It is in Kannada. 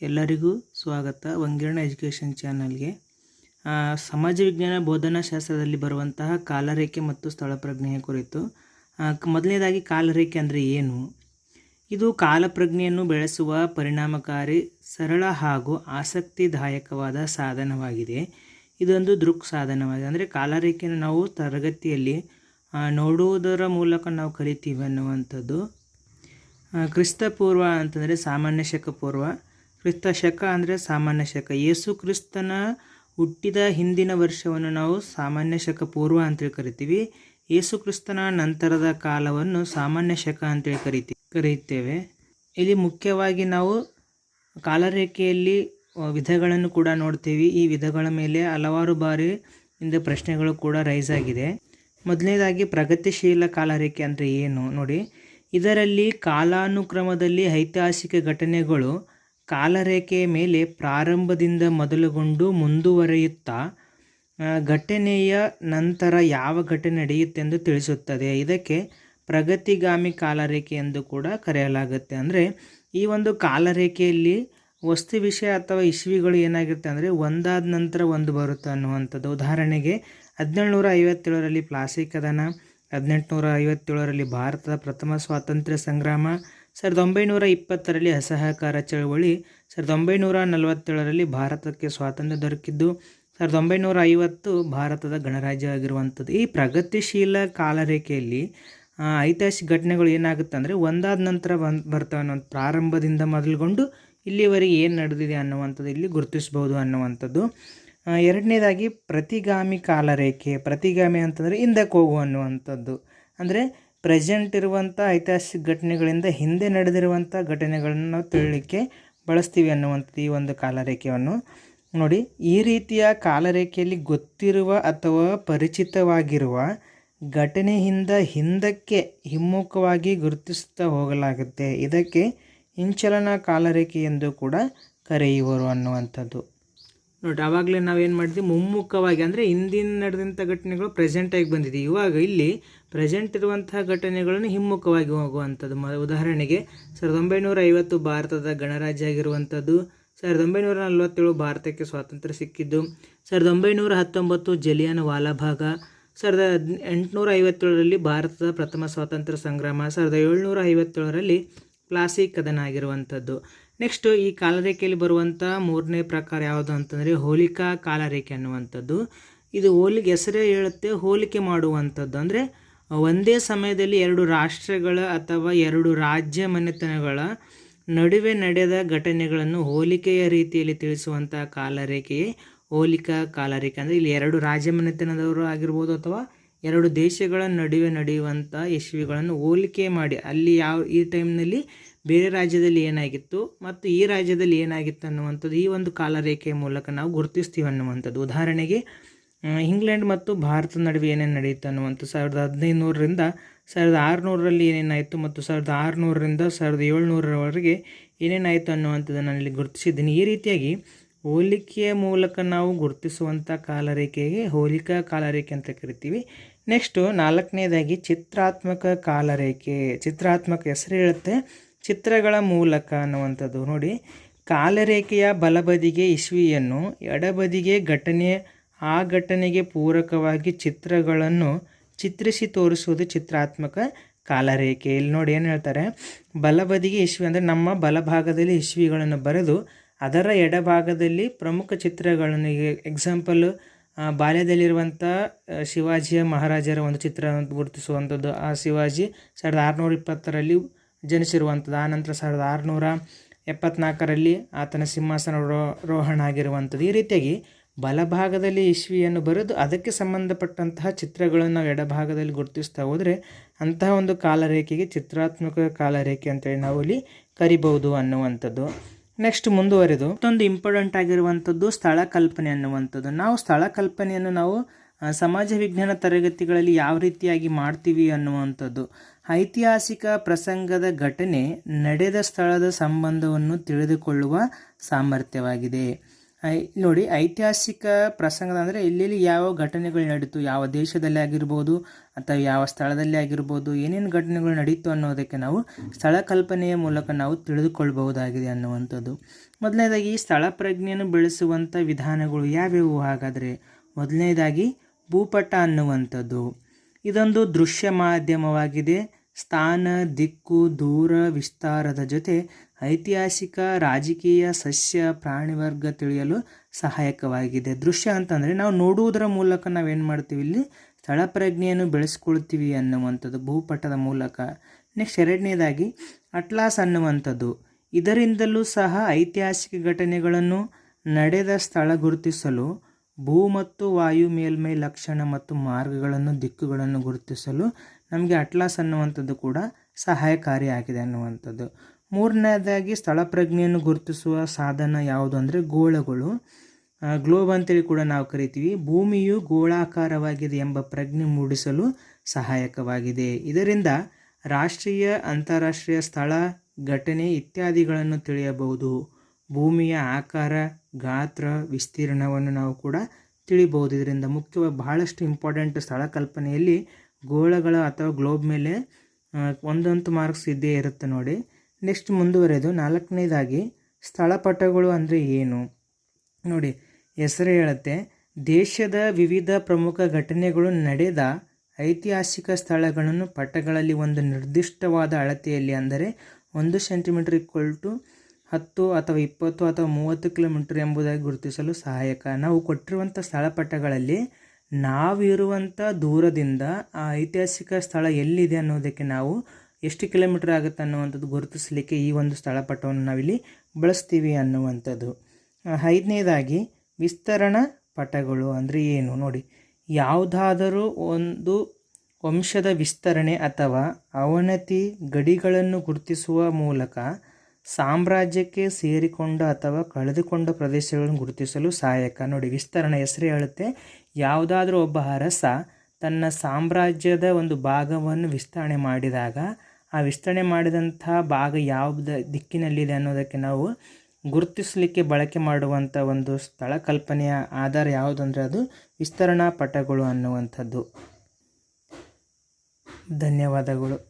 ಎಲ್ಲರಿಗೂ ಸ್ವಾಗತ. ವಂಗಿರಣ ಎಜುಕೇಷನ್ ಚಾನಲ್ಗೆ. ಸಮಾಜ ವಿಜ್ಞಾನ ಬೋಧನಾ ಶಾಸ್ತ್ರದಲ್ಲಿ ಬರುವಂತಹ ಕಾಲರೇಖೆ ಮತ್ತು ಸ್ಥಳ ಪ್ರಜ್ಞೆಯ ಕುರಿತು. ಮೊದಲನೇದಾಗಿ ಕಾಲರೇಖೆ ಅಂದರೆ ಏನು? ಇದು ಕಾಲಪ್ರಜ್ಞೆಯನ್ನು ಬೆಳೆಸುವ ಪರಿಣಾಮಕಾರಿ, ಸರಳ ಹಾಗೂ ಆಸಕ್ತಿದಾಯಕವಾದ ಸಾಧನವಾಗಿದೆ. ಇದೊಂದು ದೃಕ್ ಸಾಧನವಾಗಿದೆ. ಅಂದರೆ ಕಾಲರೇಖೆಯನ್ನು ನಾವು ತರಗತಿಯಲ್ಲಿ ನೋಡುವುದರ ಮೂಲಕ ನಾವು ಕಲಿತೀವಿ ಅನ್ನುವಂಥದ್ದು. ಕ್ರಿಸ್ತಪೂರ್ವ ಪೂರ್ವ ಅಂತಂದರೆ ಸಾಮಾನ್ಯ ಶಕ ಪೂರ್ವ ಕ್ರಿಸ್ತ ಶಕ ಅಂದರೆ ಸಾಮಾನ್ಯ ಶಕ. ಯೇಸು ಕ್ರಿಸ್ತನ ಹುಟ್ಟಿದ ಹಿಂದಿನ ವರ್ಷವನ್ನು ನಾವು ಸಾಮಾನ್ಯ ಶಕ ಪೂರ್ವ ಅಂತೇಳಿ ಕರಿತೀವಿ. ಯೇಸು ಕ್ರಿಸ್ತನ ನಂತರದ ಕಾಲವನ್ನು ಸಾಮಾನ್ಯ ಶಕ ಅಂತೇಳಿ ಕರಿತಿ, ಕರೆಯುತ್ತೇವೆ. ಇಲ್ಲಿ ಮುಖ್ಯವಾಗಿ ನಾವು ಕಾಲರೇಖೆಯಲ್ಲಿ ವಿಧಗಳನ್ನು ಕೂಡ ನೋಡ್ತೀವಿ. ಈ ವಿಧಗಳ ಮೇಲೆ ಹಲವಾರು ಬಾರಿ ಇಂದ ಪ್ರಶ್ನೆಗಳು ಕೂಡ ರೈಸ್ ಆಗಿದೆ. ಮೊದಲನೇದಾಗಿ ಪ್ರಗತಿಶೀಲ ಕಾಲರೇಖೆ ಅಂದರೆ ಏನು? ನೋಡಿ, ಇದರಲ್ಲಿ ಕಾಲಾನುಕ್ರಮದಲ್ಲಿ ಐತಿಹಾಸಿಕ ಘಟನೆಗಳು ಕಾಲರೇಖೆಯ ಮೇಲೆ ಪ್ರಾರಂಭದಿಂದ ಮೊದಲುಗೊಂಡು ಮುಂದುವರಿಯುತ್ತಾ ಘಟನೆಯ ನಂತರ ಯಾವ ಘಟನೆ ನಡೆಯುತ್ತೆಂದು ತಿಳಿಸುತ್ತದೆ. ಇದಕ್ಕೆ ಪ್ರಗತಿಗಾಮಿ ಕಾಲರೇಖೆ ಎಂದು ಕೂಡ ಕರೆಯಲಾಗುತ್ತೆ. ಅಂದರೆ ಈ ಒಂದು ಕಾಲರೇಖೆಯಲ್ಲಿ ವಸ್ತು ವಿಷಯ ಅಥವಾ ಇಸ್ವಿಗಳು ಏನಾಗಿರುತ್ತೆ ಅಂದರೆ ಒಂದಾದ ನಂತರ ಒಂದು ಬರುತ್ತೆ ಅನ್ನುವಂಥದ್ದು. ಉದಾಹರಣೆಗೆ ಹದಿನೇಳುನೂರ ಐವತ್ತೇಳರಲ್ಲಿ ಪ್ಲಾಸಿಕ್ ಕದನ ಹದಿನೆಂಟುನೂರ ಐವತ್ತೇಳರಲ್ಲಿ ಭಾರತದ ಪ್ರಥಮ ಸ್ವಾತಂತ್ರ್ಯ ಸಂಗ್ರಾಮ ಸಾವಿರದ ಒಂಬೈನೂರ ಇಪ್ಪತ್ತರಲ್ಲಿ ಅಸಹಕಾರ ಚಳವಳಿ, ಸಾವಿರದ ಒಂಬೈನೂರ ನಲವತ್ತೇಳರಲ್ಲಿ ಭಾರತಕ್ಕೆ ಸ್ವಾತಂತ್ರ್ಯ ದೊರಕಿದ್ದು, ಸಾವಿರದ ಒಂಬೈನೂರ ಐವತ್ತು ಭಾರತದ ಗಣರಾಜ್ಯ ಆಗಿರುವಂಥದ್ದು. ಈ ಪ್ರಗತಿಶೀಲ ಕಾಲರೇಖೆಯಲ್ಲಿ ಐತಿಹಾಸಿಕ ಘಟನೆಗಳು ಏನಾಗುತ್ತೆ ಅಂದರೆ, ಒಂದಾದ ನಂತರ ಬಂದು ಬರ್ತವೆ ಅನ್ನೋ ಪ್ರಾರಂಭದಿಂದ ಮೊದಲುಗೊಂಡು ಇಲ್ಲಿವರೆಗೆ ಏನು ನಡೆದಿದೆ ಅನ್ನುವಂಥದ್ದು ಇಲ್ಲಿ ಗುರುತಿಸ್ಬೋದು ಅನ್ನುವಂಥದ್ದು. ಎರಡನೇದಾಗಿ ಪ್ರತಿಗಾಮಿ ಕಾಲರೇಖೆ, ಪ್ರತಿಗಾಮಿ ಅಂತಂದರೆ ಹಿಂದಕ್ಕೆ ಹೋಗು ಅನ್ನುವಂಥದ್ದು. ಅಂದರೆ ಪ್ರೆಸೆಂಟ್ ಇರುವಂಥ ಐತಿಹಾಸಿಕ ಘಟನೆಗಳಿಂದ ಹಿಂದೆ ನಡೆದಿರುವಂಥ ಘಟನೆಗಳನ್ನು ನಾವು ಬಳಸ್ತೀವಿ ಅನ್ನುವಂಥದ್ದು ಈ ಒಂದು ಕಾಲರೇಖೆಯನ್ನು. ನೋಡಿ, ಈ ರೀತಿಯ ಕಾಲರೇಖೆಯಲ್ಲಿ ಗೊತ್ತಿರುವ ಅಥವಾ ಪರಿಚಿತವಾಗಿರುವ ಘಟನೆಯಿಂದ ಹಿಂದಕ್ಕೆ ಹಿಮ್ಮುಖವಾಗಿ ಗುರುತಿಸುತ್ತಾ ಹೋಗಲಾಗುತ್ತೆ. ಇದಕ್ಕೆ ಹಿಂಚಲನ ಕಾಲರೇಖೆ ಎಂದು ಕೂಡ ಕರೆಯುವರು ಅನ್ನುವಂಥದ್ದು. ನೋಡಿ ಆವಾಗಲೇ ನಾವೇನು ಮಾಡಿದ್ವಿ ಮುಮ್ಮುಖವಾಗಿ ಅಂದರೆ ಹಿಂದಿನ ನಡೆದಂಥ ಘಟನೆಗಳು ಪ್ರೆಸೆಂಟಾಗಿ ಬಂದಿದೆ. ಇವಾಗ ಇಲ್ಲಿ ಪ್ರೆಸೆಂಟ್ ಇರುವಂತಹ ಘಟನೆಗಳನ್ನು ಹಿಮ್ಮುಖವಾಗಿ ಹೋಗುವಂಥದ್ದು. ಮ, ಉದಾಹರಣೆಗೆ ಸಾವಿರದ ಒಂಬೈನೂರ ಐವತ್ತು ಭಾರತದ ಗಣರಾಜ್ಯ ಆಗಿರುವಂಥದ್ದು, ಸಾವಿರದ ಒಂಬೈನೂರ ನಲವತ್ತೇಳು ಭಾರತಕ್ಕೆ ಸ್ವಾತಂತ್ರ್ಯ ಸಿಕ್ಕಿದ್ದು, ಸಾವಿರದ ಒಂಬೈನೂರ ಹತ್ತೊಂಬತ್ತು ಜಲಿಯನ್ ವಾಲಾಭಾಗ ಸಾವಿರದ ಎಂಟುನೂರ ಐವತ್ತೇಳರಲ್ಲಿ ಭಾರತದ ಪ್ರಥಮ ಸ್ವಾತಂತ್ರ್ಯ ಸಂಗ್ರಾಮ, ಸಾವಿರದ ಏಳ್ನೂರ ಐವತ್ತೇಳರಲ್ಲಿ ಪ್ಲಾಸಿಕ್ ಕದನ ಆಗಿರುವಂಥದ್ದು. ನೆಕ್ಸ್ಟು ಈ ಕಾಲರೇಖೆಯಲ್ಲಿ ಬರುವಂಥ ಮೂರನೇ ಪ್ರಕಾರ ಯಾವುದು ಅಂತಂದರೆ ಹೋಲಿಕಾ ಕಾಲರೇಖೆ ಅನ್ನುವಂಥದ್ದು. ಇದು ಹೋಲಿಕೆ ಹೆಸರೇ ಹೇಳುತ್ತೆ, ಹೋಲಿಕೆ ಮಾಡುವಂಥದ್ದು. ಅಂದರೆ ಒಂದೇ ಸಮಯದಲ್ಲಿ ಎರಡು ರಾಷ್ಟ್ರಗಳ ಅಥವಾ ಎರಡು ರಾಜ್ಯ ಮನೆತನಗಳ ನಡುವೆ ನಡೆದ ಘಟನೆಗಳನ್ನು ಹೋಲಿಕೆಯ ರೀತಿಯಲ್ಲಿ ತಿಳಿಸುವಂಥ ಕಾಲರೇಖೆಯೇ ಹೋಲಿಕಾ ಕಾಲರೇಖೆ. ಅಂದರೆ ಇಲ್ಲಿ ಎರಡು ರಾಜ್ಯ ಮನೆತನದವರು ಆಗಿರ್ಬೋದು ಅಥವಾ ಎರಡು ದೇಶಗಳ ನಡುವೆ ನಡೆಯುವಂಥ ಯಶವಿಗಳನ್ನು ಹೋಲಿಕೆ ಮಾಡಿ. ಅಲ್ಲಿ ಯಾವ, ಈ ಟೈಮ್ನಲ್ಲಿ ಬೇರೆ ರಾಜ್ಯದಲ್ಲಿ ಏನಾಗಿತ್ತು ಮತ್ತು ಈ ರಾಜ್ಯದಲ್ಲಿ ಏನಾಗಿತ್ತು ಅನ್ನುವಂಥದ್ದು ಈ ಒಂದು ಕಾಲರೇಖೆಯ ಮೂಲಕ ನಾವು ಗುರುತಿಸ್ತೀವಿ ಅನ್ನುವಂಥದ್ದು. ಉದಾಹರಣೆಗೆ ಇಂಗ್ಲೆಂಡ್ ಮತ್ತು ಭಾರತದ ನಡುವೆ ಏನೇನು ನಡೆಯಿತು ಅನ್ನುವಂಥ ಸಾವಿರದ ಹದಿನೈದುನೂರರಿಂದ ಸಾವಿರದ ಆರುನೂರರಲ್ಲಿ ಏನೇನಾಯಿತು ಮತ್ತು ಸಾವಿರದ ಆರುನೂರರಿಂದ ಸಾವಿರದ ಏಳ್ನೂರರವರೆಗೆ ಏನೇನಾಯಿತು ಅನ್ನುವಂಥದ್ದನ್ನು ಇಲ್ಲಿ ಗುರುತಿಸಿದ್ದೀನಿ. ಈ ರೀತಿಯಾಗಿ ಹೋಲಿಕೆಯ ಮೂಲಕ ನಾವು ಗುರುತಿಸುವಂಥ ಕಾಲರೇಖೆಗೆ ಹೋಲಿಕಾ ಕಾಲರೇಖೆ ಅಂತ ಕರಿತೀವಿ. ನೆಕ್ಸ್ಟು ನಾಲ್ಕನೇದಾಗಿ ಚಿತ್ರಾತ್ಮಕ ಕಾಲರೇಖೆ. ಚಿತ್ರಾತ್ಮಕ ಹೆಸರು ಹೇಳುತ್ತೆ. ಚಿತ್ರಗಳ ಮೂಲಕ ಅನ್ನುವಂಥದ್ದು. ನೋಡಿ, ಕಾಲರೇಖೆಯ ಬಲಬದಿಗೆ ಇಶ್ವಿಯನ್ನು ಎಡಬದಿಗೆ ಘಟನೆ, ಆ ಘಟನೆಗೆ ಪೂರಕವಾಗಿ ಚಿತ್ರಗಳನ್ನು ಚಿತ್ರಿಸಿ ತೋರಿಸುವುದು ಚಿತ್ರಾತ್ಮಕ ಕಾಲರೇಖೆ. ಇಲ್ಲಿ ನೋಡಿ ಏನು ಹೇಳ್ತಾರೆ, ಬಲಬದಿಗೆ ಇಶ್ವಿ ಅಂದರೆ ನಮ್ಮ ಬಲಭಾಗದಲ್ಲಿ ಇಶ್ವಿಗಳನ್ನು ಬರೆದು ಅದರ ಎಡಭಾಗದಲ್ಲಿ ಪ್ರಮುಖ ಚಿತ್ರಗಳನ್ನು ಎಕ್ಸಾಂಪಲ್ ಬಾಲ್ಯದಲ್ಲಿರುವಂಥ ಶಿವಾಜಿಯ ಮಹಾರಾಜರ ಒಂದು ಚಿತ್ರ ಗುರುತಿಸುವಂಥದ್ದು. ಆ ಶಿವಾಜಿ ಸಾವಿರದ ಆರುನೂರ ಇಪ್ಪತ್ತರಲ್ಲಿ ಜನಿಸಿರುವಂಥದ್ದು. ಆನಂತರ ಸಾವಿರದ ಆರುನೂರ ಎಪ್ಪತ್ನಾಲ್ಕರಲ್ಲಿ ಆತನ ಸಿಂಹಾಸನ ರೋ ರೋಹಣ ಆಗಿರುವಂಥದ್ದು. ಈ ರೀತಿಯಾಗಿ ಬಲಭಾಗದಲ್ಲಿ ಇಶ್ವಿಯನ್ನು ಬರೆದು ಅದಕ್ಕೆ ಸಂಬಂಧಪಟ್ಟಂತಹ ಚಿತ್ರಗಳನ್ನು ನಾವು ಎಡಭಾಗದಲ್ಲಿ ಗುರುತಿಸ್ತಾ ಹೋದರೆ ಅಂತಹ ಒಂದು ಕಾಲರೇಖೆಗೆ ಚಿತ್ರಾತ್ಮಕ ಕಾಲರೇಖೆ ಅಂತೇಳಿ ನಾವು ಇಲ್ಲಿ ಕರಿಬಹುದು ಅನ್ನುವಂಥದ್ದು. ನೆಕ್ಸ್ಟ್ ಮುಂದುವರೆದು ಮತ್ತೊಂದು ಇಂಪಾರ್ಟೆಂಟ್ ಆಗಿರುವಂಥದ್ದು ಸ್ಥಳ ಕಲ್ಪನೆ ಅನ್ನುವಂಥದ್ದು. ನಾವು ಸ್ಥಳ ಕಲ್ಪನೆಯನ್ನು ನಾವು ಸಮಾಜ ವಿಜ್ಞಾನ ತರಗತಿಗಳಲ್ಲಿ ಯಾವ ರೀತಿಯಾಗಿ ಮಾಡ್ತೀವಿ ಅನ್ನುವಂಥದ್ದು. ಐತಿಹಾಸಿಕ ಪ್ರಸಂಗದ ಘಟನೆ ನಡೆದ ಸ್ಥಳದ ಸಂಬಂಧವನ್ನು ತಿಳಿದುಕೊಳ್ಳುವ ಸಾಮರ್ಥ್ಯವಾಗಿದೆ. ನೋಡಿ, ಐತಿಹಾಸಿಕ ಪ್ರಸಂಗದ ಅಂದರೆ ಎಲ್ಲೆಲ್ಲಿ ಯಾವ ಘಟನೆಗಳು ನಡೀತು, ಯಾವ ದೇಶದಲ್ಲಿ ಆಗಿರ್ಬೋದು ಅಥವಾ ಯಾವ ಸ್ಥಳದಲ್ಲಿ ಆಗಿರ್ಬೋದು, ಏನೇನು ಘಟನೆಗಳು ನಡೀತು ಅನ್ನೋದಕ್ಕೆ ನಾವು ಸ್ಥಳ ಕಲ್ಪನೆಯ ಮೂಲಕ ನಾವು ತಿಳಿದುಕೊಳ್ಬಹುದಾಗಿದೆ ಅನ್ನುವಂಥದ್ದು. ಮೊದಲನೇದಾಗಿ, ಸ್ಥಳ ಪ್ರಜ್ಞೆಯನ್ನು ಬೆಳೆಸುವಂಥ ವಿಧಾನಗಳು ಯಾವ್ಯಾವು? ಹಾಗಾದರೆ ಮೊದಲನೇದಾಗಿ ಭೂಪಟ ಅನ್ನುವಂಥದ್ದು. ಇದೊಂದು ದೃಶ್ಯ ಮಾಧ್ಯಮವಾಗಿದೆ. ಸ್ಥಾನ, ದಿಕ್ಕು, ದೂರ, ವಿಸ್ತಾರದ ಜೊತೆ ಐತಿಹಾಸಿಕ, ರಾಜಕೀಯ, ಸಸ್ಯ, ಪ್ರಾಣಿವರ್ಗ ತಿಳಿಯಲು ಸಹಾಯಕವಾಗಿದೆ. ದೃಶ್ಯ ಅಂತಂದರೆ ನಾವು ನೋಡುವುದರ ಮೂಲಕ ನಾವೇನು ಮಾಡ್ತೀವಿ ಇಲ್ಲಿ? ಸ್ಥಳ ಪ್ರಜ್ಞೆಯನ್ನು ಬೆಳೆಸ್ಕೊಳ್ತೀವಿ ಅನ್ನುವಂಥದ್ದು, ಭೂಪಟದ ಮೂಲಕ. ನೆಕ್ಸ್ಟ್ ಎರಡನೇದಾಗಿ, ಅಟ್ಲಾಸ್ ಅನ್ನುವಂಥದ್ದು. ಇದರಿಂದಲೂ ಸಹ ಐತಿಹಾಸಿಕ ಘಟನೆಗಳನ್ನು ನಡೆದ ಸ್ಥಳ ಗುರುತಿಸಲು ಭೂ ಮತ್ತು ವಾಯು ಮೇಲ್ಮೈ ಲಕ್ಷಣ ಮತ್ತು ಮಾರ್ಗಗಳನ್ನು, ದಿಕ್ಕುಗಳನ್ನು ಗುರುತಿಸಲು ನಮಗೆ ಅಟ್ಲಾಸ್ ಅನ್ನುವಂಥದ್ದು ಕೂಡ ಸಹಾಯಕಾರಿಯಾಗಿದೆ ಅನ್ನುವಂಥದ್ದು. ಮೂರನೇದಾಗಿ ಸ್ಥಳ ಪ್ರಜ್ಞೆಯನ್ನು ಗುರುತಿಸುವ ಸಾಧನ ಯಾವುದು ಅಂದರೆ ಗೋಳಗಳು. ಗ್ಲೋಬ್ ಅಂತೇಳಿ ಕೂಡ ನಾವು ಕರಿತೀವಿ. ಭೂಮಿಯು ಗೋಳಾಕಾರವಾಗಿದೆ ಎಂಬ ಪ್ರಜ್ಞೆ ಮೂಡಿಸಲು ಸಹಾಯಕವಾಗಿದೆ. ಇದರಿಂದ ರಾಷ್ಟ್ರೀಯ, ಅಂತಾರಾಷ್ಟ್ರೀಯ ಸ್ಥಳ ಘಟನೆ ಇತ್ಯಾದಿಗಳನ್ನು ತಿಳಿಯಬಹುದು. ಭೂಮಿಯ ಆಕಾರ, ಗಾತ್ರ, ವಿಸ್ತೀರ್ಣವನ್ನು ನಾವು ಕೂಡ ತಿಳಿಬಹುದು. ಇದರಿಂದ ಮುಖ್ಯವಾಗಿ ಬಹಳಷ್ಟು ಇಂಪಾರ್ಟೆಂಟ್ ಸ್ಥಳ ಕಲ್ಪನೆಯಲ್ಲಿ ಗೋಳಗಳ ಅಥವಾ ಗ್ಲೋಬ್ ಮೇಲೆ ಒಂದೊಂದು ಮಾರ್ಕ್ಸ್ ಇದ್ದೇ ಇರುತ್ತೆ ನೋಡಿ. ನೆಕ್ಸ್ಟ್ ಮುಂದುವರೆದು ನಾಲ್ಕನೇದಾಗಿ ಸ್ಥಳಪಟಗಳು ಅಂದರೆ ಏನು? ನೋಡಿ, ಹೆಸರು ಹೇಳುತ್ತೆ. ದೇಶದ ವಿವಿಧ ಪ್ರಮುಖ ಘಟನೆಗಳು ನಡೆದ ಐತಿಹಾಸಿಕ ಸ್ಥಳಗಳನ್ನು ಪಟಗಳಲ್ಲಿ ಒಂದು ನಿರ್ದಿಷ್ಟವಾದ ಅಳತೆಯಲ್ಲಿ ಅಂದರೆ ಒಂದು ಸೆಂಟಿಮೀಟರ್ ಇಕ್ವಲ್ ಟು ಹತ್ತು ಅಥವಾ ಇಪ್ಪತ್ತು ಅಥವಾ ಮೂವತ್ತು ಕಿಲೋಮೀಟರ್ ಎಂಬುದಾಗಿ ಗುರುತಿಸಲು ಸಹಾಯಕ. ನಾವು ಕೊಟ್ಟಿರುವಂಥ ಸ್ಥಳಪಟಗಳಲ್ಲಿ ನಾವಿರುವಂಥ ದೂರದಿಂದ ಆ ಐತಿಹಾಸಿಕ ಸ್ಥಳ ಎಲ್ಲಿದೆ ಅನ್ನೋದಕ್ಕೆ ನಾವು ಎಷ್ಟು ಕಿಲೋಮೀಟರ್ ಆಗುತ್ತೆ ಅನ್ನುವಂಥದ್ದು ಗುರುತಿಸಲಿಕ್ಕೆ ಈ ಒಂದು ಸ್ಥಳಪಟವನ್ನು ನಾವಿಲ್ಲಿ ಬಳಸ್ತೀವಿ ಅನ್ನುವಂಥದ್ದು. ಐದನೇದಾಗಿ ವಿಸ್ತರಣ ಪಟಗಳು ಅಂದರೆ ಏನು? ನೋಡಿ, ಯಾವುದಾದರೂ ಒಂದು ವಂಶದ ವಿಸ್ತರಣೆ ಅಥವಾ ಅವನತಿ ಗಡಿಗಳನ್ನು ಗುರುತಿಸುವ ಮೂಲಕ ಸಾಮ್ರಾಜ್ಯಕ್ಕೆ ಸೇರಿಕೊಂಡ ಅಥವಾ ಕಳೆದುಕೊಂಡ ಪ್ರದೇಶಗಳನ್ನು ಗುರುತಿಸಲು ಸಹಾಯಕ. ನೋಡಿ, ವಿಸ್ತರಣೆ ಹೆಸರು ಹೇಳುತ್ತೆ. ಯಾವುದಾದ್ರೂ ಒಬ್ಬ ಅರಸ ತನ್ನ ಸಾಮ್ರಾಜ್ಯದ ಒಂದು ಭಾಗವನ್ನು ವಿಸ್ತರಣೆ ಮಾಡಿದಾಗ, ಆ ವಿಸ್ತರಣೆ ಮಾಡಿದಂಥ ಭಾಗ ಯಾವ ದಿಕ್ಕಿನಲ್ಲಿದೆ ಅನ್ನೋದಕ್ಕೆ ನಾವು ಗುರುತಿಸಲಿಕ್ಕೆ ಬಳಕೆ ಮಾಡುವಂಥ ಒಂದು ಸ್ಥಳ ಕಲ್ಪನೆಯ ಆಧಾರ ಯಾವುದಂದರೆ ಅದು ವಿಸ್ತರಣಾ ಪಟಗಳು ಅನ್ನುವಂಥದ್ದು. ಧನ್ಯವಾದಗಳು.